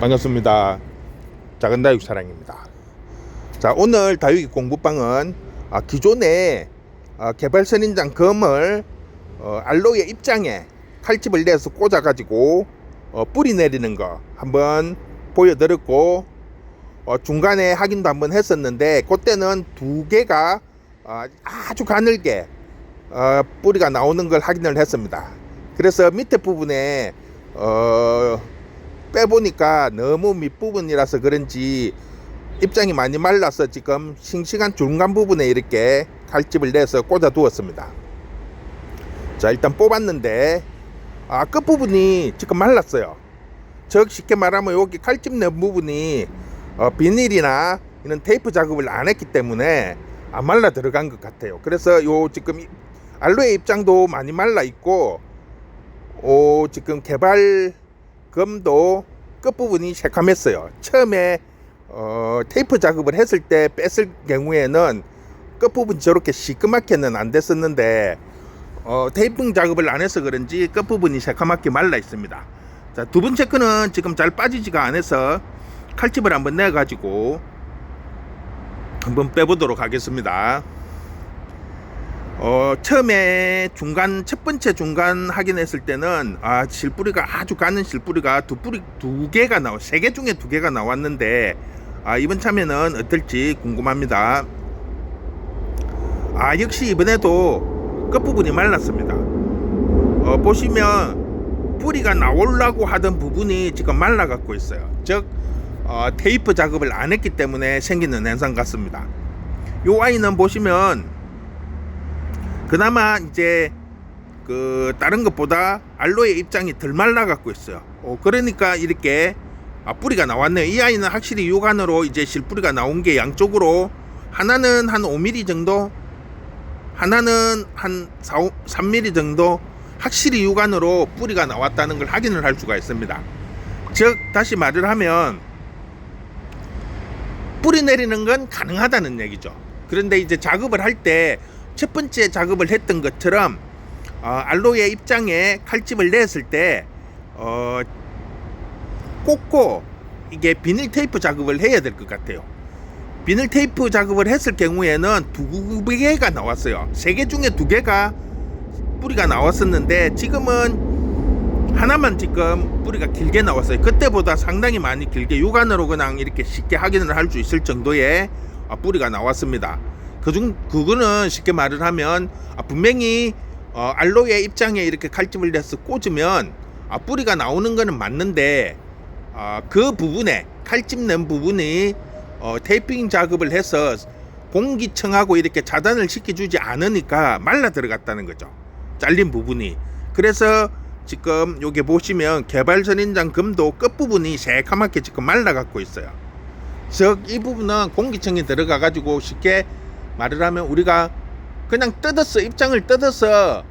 반갑습니다. 작은 다육 사랑입니다. 자, 오늘 다육이 공부방은 아, 기존에 아, 개발 선인장 검을 어, 알로에 입장에 칼집을 내서 꽂아가지고 어, 뿌리 내리는 거 한번 보여드렸고 어, 중간에 확인도 한번 했었는데 그때는 두 개가 어, 아주 가늘게 어, 뿌리가 나오는 걸 확인을 했습니다. 그래서 밑에 부분에 어, 빼보니까 너무 밑부분이라서 그런지 입장이 많이 말라서 지금 싱싱한 중간 부분에 이렇게 칼집을 내서 꽂아 두었습니다. 자 일단 뽑았는데 아, 끝부분이 지금 말랐어요. 즉 쉽게 말하면 여기 칼집 낸 부분이 어, 비닐이나 이런 테이프 작업을 안 했기 때문에 안 말라 들어간 것 같아요. 그래서 요 지금 이- 알로에 입장도 많이 말라 있고 오 지금 개발 금도 끝부분이 새카맸어요. 처음에 어, 테이프 작업을 했을 때 뺐을 경우에는 끝부분 저렇게 시끄맣게는 안 됐었는데 어, 테이핑 작업을 안 해서 그런지 끝부분이 새카맣게 말라 있습니다. 자, 두 번째 거는 지금 잘 빠지지가 않아서 칼집을 한번 내 가지고 한번 빼보도록 하겠습니다. 어, 처음에 중간 첫 번째 중간 확인했을 때는 아 실뿌리가 아주 가는 실뿌리가 두 뿌리 두 개가 나와 세 개 중에 두 개가 나왔는데 아 이번 참에는 어떨지 궁금합니다. 아 역시 이번에도 끝 부분이 말랐습니다. 어, 보시면 뿌리가 나오려고 하던 부분이 지금 말라갖고 있어요. 즉 어, 테이프 작업을 안 했기 때문에 생기는 현상 같습니다. 요 아이는 보시면 그나마 이제 그 다른 것보다 알로에 입장이 덜 말라 갖고 있어요. 어, 그러니까 이렇게 아, 뿌리가 나왔네요. 이 아이는 확실히 육안으로 이제 실뿌리가 나온 게 양쪽으로 하나는 한 5mm 정도, 하나는 한 4, 3mm 정도 확실히 육안으로 뿌리가 나왔다는 걸 확인을 할 수가 있습니다. 즉 다시 말을 하면 뿌리 내리는 건 가능하다는 얘기죠. 그런데 이제 작업을 할 때 첫 번째 작업을 했던 것처럼 어, 알로에 입장에 칼집을 냈을 때 어, 꽂고 이게 비닐 테이프 작업을 해야 될 것 같아요. 비닐 테이프 작업을 했을 경우에는 두 개가 나왔어요. 세 개 중에 두 개가 뿌리가 나왔었는데 지금은 하나만 지금 뿌리가 길게 나왔어요. 그때보다 상당히 많이 길게 육안으로 그냥 이렇게 쉽게 확인을 할 수 있을 정도의 아, 뿌리가 나왔습니다. 그중 그거는 쉽게 말을 하면 아, 분명히 어, 알로에 입장에 이렇게 칼집을 내서 꽂으면 아, 뿌리가 나오는 거는 맞는데 아, 그 부분에 칼집 낸 부분이 어, 테이핑 작업을 해서 공기청하고 이렇게 차단을 시켜주지 않으니까 말라 들어갔다는 거죠. 잘린 부분이. 그래서 지금 여기 보시면 개발 선인장 금도 끝부분이 새카맣게 지금 말라갖고 있어요. 즉 이 부분은 공기청이 들어가 가지고 쉽게 말을 하면 우리가 그냥 뜯어서 입장을 뜯어서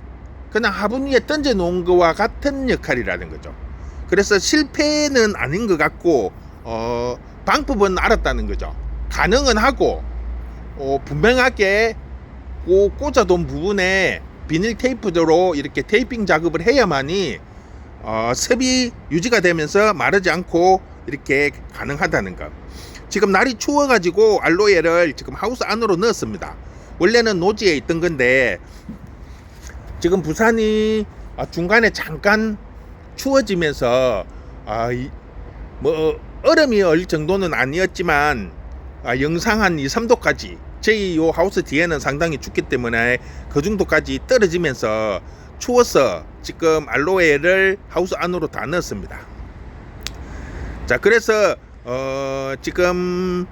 그냥 화분 위에 던져 놓은 거와 같은 역할이라는 거죠. 그래서 실패는 아닌 것 같고 어, 방법은 알았다는 거죠. 가능은 하고 어, 분명하게 그 꽂아둔 부분에 비닐 테이프로 이렇게 테이핑 작업을 해야만이 어, 습이 유지가 되면서 마르지 않고 이렇게 가능하다는 것. 지금 날이 추워가지고 알로에를 지금 하우스 안으로 넣었습니다. 원래는 노지에 있던 건데 지금 부산이 아, 중간에 잠깐 추워지면서 아, 이, 뭐 얼음이 얼 정도는 아니었지만 아, 영상 한 2, 3도까지 저희 요 하우스 뒤에는 상당히 춥기 때문에 그 정도까지 떨어지면서 추워서 지금 알로에를 하우스 안으로 다 넣었습니다. 자 그래서 어, 지금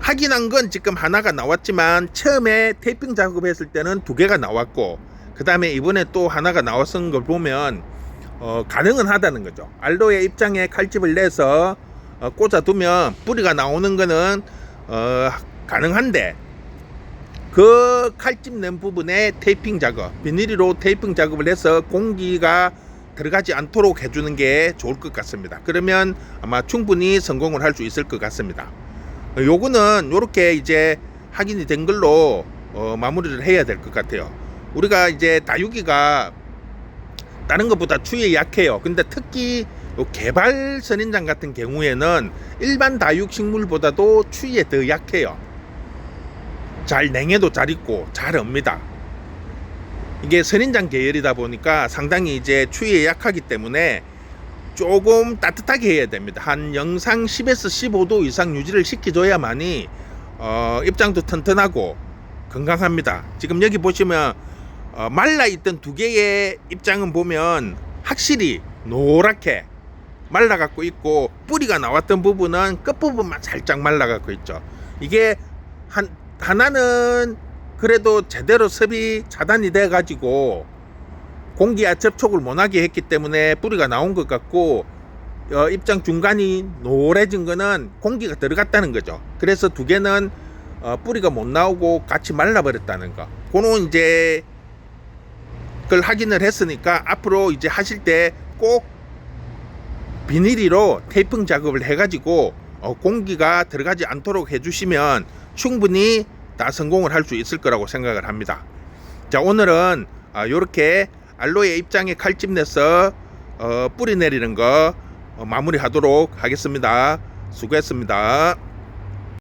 확인한 건 지금 하나가 나왔지만 처음에 테이핑 작업했을 때는 두 개가 나왔고 그 다음에 이번에 또 하나가 나왔은 걸 보면 어, 가능은 하다는 거죠. 알로에 입장에 칼집을 내서 어, 꽂아두면 뿌리가 나오는 거는 어, 가능한데 그 칼집 낸 부분에 테이핑 작업, 비닐로 테이핑 작업을 해서 공기가 들어가지 않도록 해주는 게 좋을 것 같습니다. 그러면 아마 충분히 성공을 할 수 있을 것 같습니다. 어, 요거는 요렇게 이제 확인이 된 걸로 어, 마무리를 해야 될 것 같아요. 우리가 이제 다육이가 다른 것보다 추위에 약해요. 근데 특히 요 개발 선인장 같은 경우에는 일반 다육 식물보다도 추위에 더 약해요. 잘 냉해도 잘 있고 잘 옵니다. 이게 선인장 계열이다 보니까 상당히 이제 추위에 약하기 때문에 조금 따뜻하게 해야 됩니다. 한 영상 10에서 15도 이상 유지를 시켜줘야만이 어, 입장도 튼튼하고 건강합니다. 지금 여기 보시면 어, 말라 있던 두 개의 입장은 보면 확실히 노랗게 말라 갖고 있고 뿌리가 나왔던 부분은 끝 부분만 살짝 말라 갖고 있죠. 이게 한 하나는 그래도 제대로 습이 차단이 돼 가지고 공기와 접촉을 못하게 했기 때문에 뿌리가 나온 것 같고 어, 입장 중간이 노래진 거는 공기가 들어갔다는 거죠. 그래서 두 개는 어, 뿌리가 못 나오고 같이 말라버렸다는 거. 그는 이제 그걸 확인을 했으니까 앞으로 이제 하실 때 꼭 비닐이로 테이핑 작업을 해가지고 어, 공기가 들어가지 않도록 해주시면 충분히 다 성공을 할 수 있을 거라고 생각을 합니다. 자 오늘은 이렇게 알로에 입장에 칼집 내서 어, 뿌리 내리는 거 어, 마무리하도록 하겠습니다. 수고했습니다.